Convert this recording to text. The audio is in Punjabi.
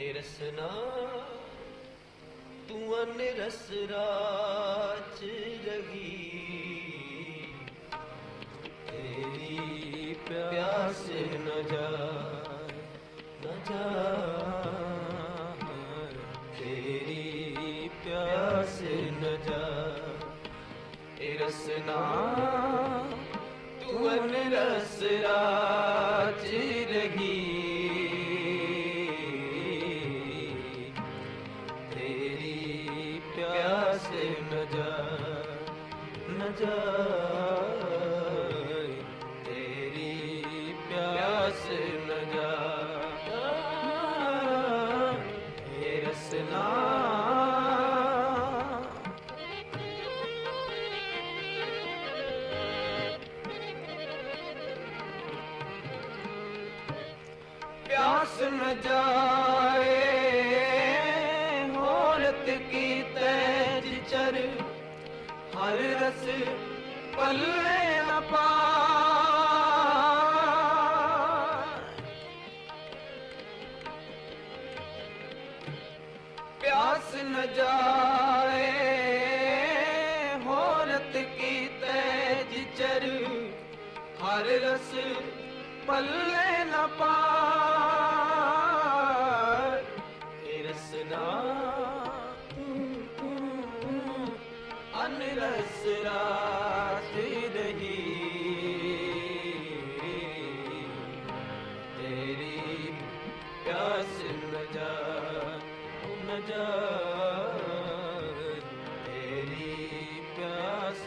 ਏ ਰਸਨਾ ਤੂੰ ਅਨਰਸ ਰਾਚ ਰਹੀ ਤੇਰੀ ਪਿਆਸ ਨ ਜਾ ਨ ਜਾਏ। ਤੇਰੀ ਪਿਆਸ ਨ ਜਾਏ। ਏ ਰਸਨਾ ਤੂੰ ਅਨਰਸ ਰਾਚ ਪਿਆਸ ਨ ਜਾਏ ਨ ਜਾਏ ਤੇਰੀ ਪਿਆਸ ਨ ਜਾਏ ਏ ਰਸਨਾ ਪਿਆਸ ਨ ਜਾਏ ਹਰ ਰਸ ਪੱਲੇ ਨ ਪਾਏ ਪਿਆਸ ਨ ਜਾਏ, ਹੋਰਤ ਕੀ ਤੈਜ ਚਰ ਹਰ ਰਸ ਪੱਲੇ ਨ ਪਾਏ ਅਨਰਸ ਰਾਤ ਰਹੀ ਤੇਰੀ ਪਿਆਸ ਨ ਜਾ ਨ ਜਾ ਤੇਰੀ ਪਿਆਸ